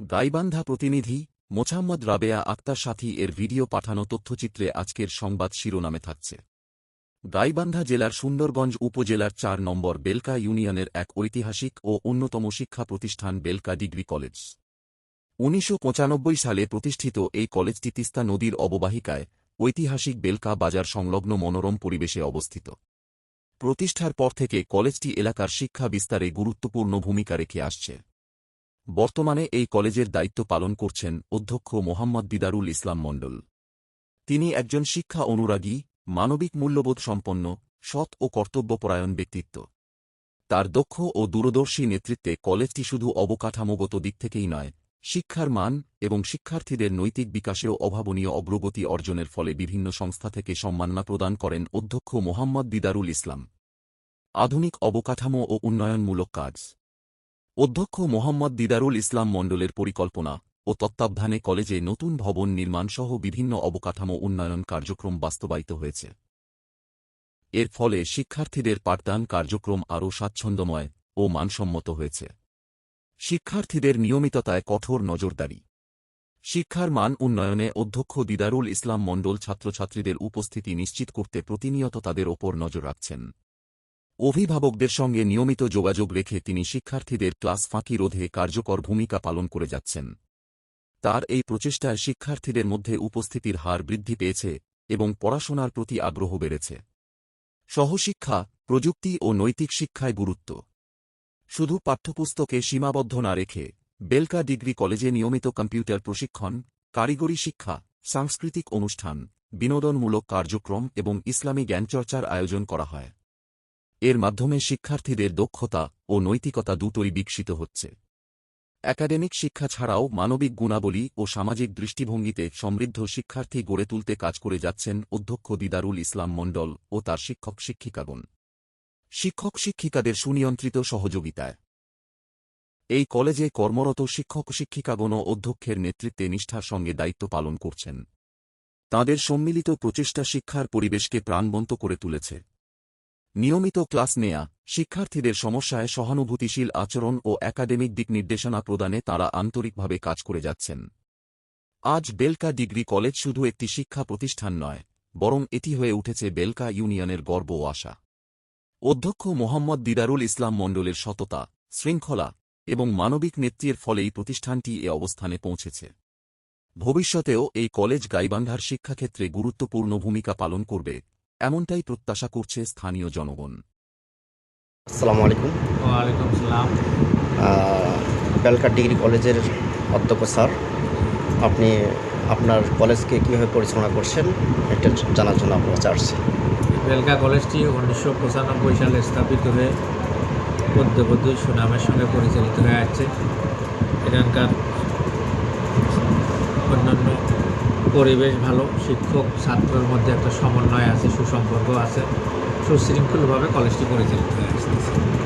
গাইবান্ধা প্রতিনিধি মোছাম্মদ রাবেয়া আক্তার সাথী এর ভিডিও পাঠানো তথ্যচিত্রে আজকের সংবাদ শিরোনামে থাকছে। গাইবান্ধা জেলার সুন্দরগঞ্জ উপজেলার চার নম্বর বেলকা ইউনিয়নের এক ঐতিহাসিক ও অন্যতম শিক্ষা প্রতিষ্ঠান বেলকা ডিগ্রি কলেজ। উনিশশো পঁচানব্বই সালে প্রতিষ্ঠিত এই কলেজটি তিস্তা নদীর অববাহিকায় ঐতিহাসিক বেলকা বাজার সংলগ্ন মনোরম পরিবেশে অবস্থিত। প্রতিষ্ঠার পর থেকে কলেজটি এলাকার শিক্ষা বিস্তারে গুরুত্বপূর্ণ ভূমিকা রেখে আসছে। বর্তমানে এই কলেজের দায়িত্ব পালন করছেন অধ্যক্ষ মোহাম্মদ দিদারুল ইসলাম মণ্ডল। তিনি একজন শিক্ষা অনুরাগী, মানবিক মূল্যবোধ সম্পন্ন, সৎ ও কর্তব্যপরায়ণ ব্যক্তিত্ব। তার দক্ষ ও দূরদর্শী নেতৃত্বে কলেজটি শুধু অবকাঠামোগত দিক থেকেই নয়, শিক্ষার মান এবং শিক্ষার্থীদের নৈতিক বিকাশেও অভাবনীয় অগ্রগতি অর্জনের ফলে বিভিন্ন সংস্থা থেকে সম্মাননা প্রদান করেন অধ্যক্ষ মোহাম্মদ দিদারুল ইসলাম। আধুনিক অবকাঠামো ও উন্নয়নমূলক কাজ অধ্যক্ষ মোহাম্মদ দিদারুল ইসলাম মণ্ডলের পরিকল্পনা ও তত্ত্বাবধানে কলেজে নতুন ভবন নির্মাণসহ বিভিন্ন অবকাঠামো উন্নয়ন কার্যক্রম বাস্তবায়িত হয়েছে। এর ফলে শিক্ষার্থীদের পাঠদান কার্যক্রম আরও স্বাচ্ছন্দ্যময় ও মানসম্মত হয়েছে। শিক্ষার্থীদের নিয়মিততায় কঠোর নজরদারি। শিক্ষার মান উন্নয়নে অধ্যক্ষ দিদারুল ইসলাম মণ্ডল ছাত্রছাত্রীদের উপস্থিতি নিশ্চিত করতে প্রতিনিয়ত তাদের ওপর নজর রাখছেন। অভিভাবকদের সঙ্গে নিয়মিত যোগাযোগ রেখে তিনি শিক্ষার্থীদের ক্লাস ফাঁকি রোধে কার্যকর ভূমিকা পালন করে যাচ্ছেন। তার এই প্রচেষ্টায় শিক্ষার্থীদের মধ্যে উপস্থিতির হার বৃদ্ধি পেয়েছে এবং পড়াশোনার প্রতি আগ্রহ বেড়েছে। সহশিক্ষা, প্রযুক্তি ও নৈতিক শিক্ষায় গুরুত্ব। শুধু পাঠ্যপুস্তকে সীমাবদ্ধ না রেখে বেলকা ডিগ্রি কলেজে নিয়মিত কম্পিউটার প্রশিক্ষণ, কারিগরি শিক্ষা, সাংস্কৃতিক অনুষ্ঠান, বিনোদনমূলক কার্যক্রম এবং ইসলামী জ্ঞানচর্চার আয়োজন করা হয়। এর মাধ্যমে শিক্ষার্থীদের দক্ষতা ও নৈতিকতা দুটোই বিকশিত হচ্ছে। একাডেমিক শিক্ষা ছাড়াও মানবিক গুণাবলী ও সামাজিক দৃষ্টিভঙ্গিতে সমৃদ্ধ শিক্ষার্থী গড়ে তুলতে কাজ করে যাচ্ছেন অধ্যক্ষ দিদারুল ইসলাম মণ্ডল ও তার শিক্ষক শিক্ষিকাগণ শিক্ষক শিক্ষিকাদের সুনিয়ন্ত্রিত সহযোগিতায়। এই কলেজে কর্মরত শিক্ষক শিক্ষিকাগণ অধ্যক্ষের নেতৃত্বে নিষ্ঠার সঙ্গে দায়িত্ব পালন করছেন। তাঁদের সম্মিলিত প্রচেষ্টা শিক্ষার পরিবেশকে প্রাণবন্ত করে তুলেছে। নিয়মিত ক্লাস নেয়া, শিক্ষার্থীদের সমস্যায় সহানুভূতিশীল আচরণ ও একাডেমিক দিক নির্দেশনা প্রদানে তাঁরা আন্তরিকভাবে কাজ করে যাচ্ছেন। আজ বেলকা ডিগ্রি কলেজ শুধু একটি শিক্ষা প্রতিষ্ঠান নয়, বরং এটি হয়ে উঠেছে বেলকা ইউনিয়নের গর্ব ও আশা। অধ্যক্ষ মোহাম্মদ দিদারুল ইসলাম মণ্ডলের সততা, শৃঙ্খলা এবং মানবিক নেতৃত্বের ফলেই প্রতিষ্ঠানটি এ অবস্থানে পৌঁছেছে। ভবিষ্যতেও এই কলেজ গাইবান্ধার শিক্ষাক্ষেত্রে গুরুত্বপূর্ণ ভূমিকা পালন করবে এমনটাই প্রত্যাশা করছে স্থানীয় জনগণ। আসসালামু আলাইকুম। ওয়ালাইকুম সালাম। বেলকার ডিগ্রি কলেজের অধ্যক্ষ স্যার আপনি আপনার কলেজকে কীভাবে পরিচালনা করছেন এটা জানার জন্য আপনার আসছি। বেলকা কলেজটি উনিশশো পঁচানব্বই সালে স্থাপিত হয়ে পদ্মবদ্ধ সুনামের সঙ্গে পরিচালিত হয়ে আছে। এখানকার অন্যান্য পরিবেশ ভালো, শিক্ষক, ছাত্রের মধ্যে একটা সমন্বয় আছে, সুসম্পর্ক আছে, সুশৃঙ্খলভাবে কলেজটি পরিচালিত হয়ে আসতেছে।